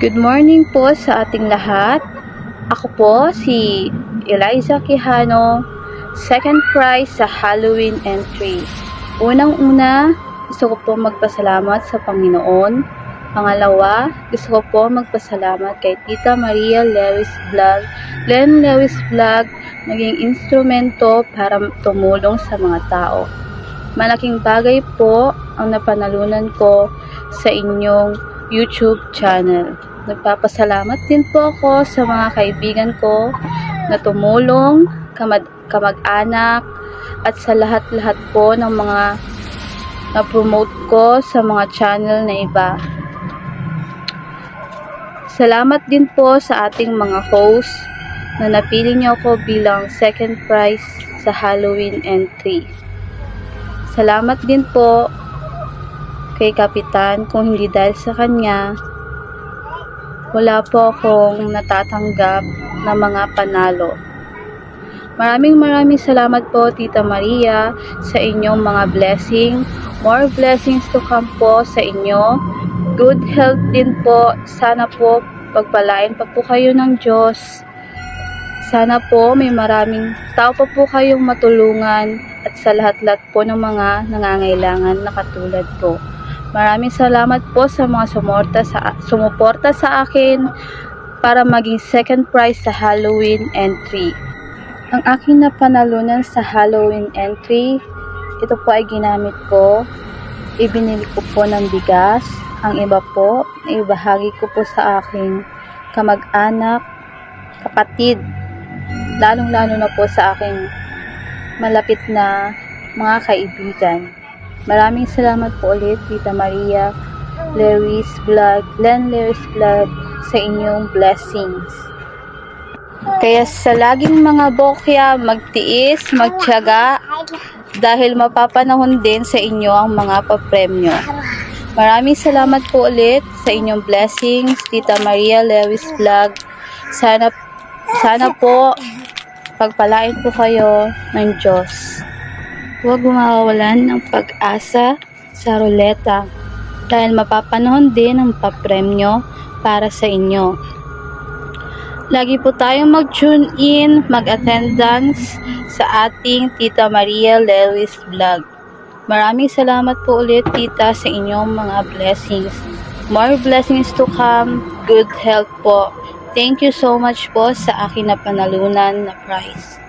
Good morning po sa ating lahat. Ako po si Eliza Quijano, second prize sa Halloween entry. Unang-una, gusto ko po magpasalamat sa Panginoon. Pangalawa, gusto ko po magpasalamat kay Tita Maria Lewis Vlog, Len Lewis Vlog, naging instrumento para tumulong sa mga tao. Malaking bagay po ang napanalunan ko sa inyong YouTube channel. Nagpapasalamat din po ako sa mga kaibigan ko na tumulong, kamag- kamag-anak, at sa lahat-lahat po ng mga na-promote ko sa mga channel na iba. Salamat din po sa ating mga host na napili niyo ako bilang second prize sa Halloween entry. Salamat din po kay Kapitan kung hindi dahil sa kanya wala po akong natatanggap na mga panalo. Maraming maraming salamat po Tita Maria sa inyong mga blessing. More blessings to come po sa inyo. Good health din po. Sana po pagpalain pa po kayo ng Diyos. Sana po may maraming tao pa po kayong matulungan at sa lahat-lahat po ng mga nangangailangan na katulad po. Maraming salamat po sa mga sumuporta sa, sumuporta sa akin para maging second prize sa Halloween entry. Ang aking napanalunan sa Halloween entry, ito po ay ginamit ko. Ibinili ko po ng bigas. Ang iba po, ibahagi ko po sa aking kamag-anak, kapatid, lalong-lalo na po sa aking malapit na mga kaibigan. Maraming salamat po ulit, Tita Maria, Lewis Vlog, Len Lewis Vlog, sa inyong blessings. Kaya sa laging mga bokya, magtiis, magtiyaga, dahil mapapanahon din sa inyo ang mga papremyo. Maraming salamat po ulit sa inyong blessings, Tita Maria Lewis Vlog. Sana, sana po pagpalain po kayo ng Diyos. Huwag mawawalan ng pag-asa sa ruleta dahil mapapanahon din ang papremyo para sa inyo. Lagi po tayong mag-tune in, mag-attendance sa ating Tita Maria Lewis Vlog. Maraming salamat po ulit tita sa inyong mga blessings. More blessings to come. Good health po. Thank you so much po sa akin na panalunan na prize.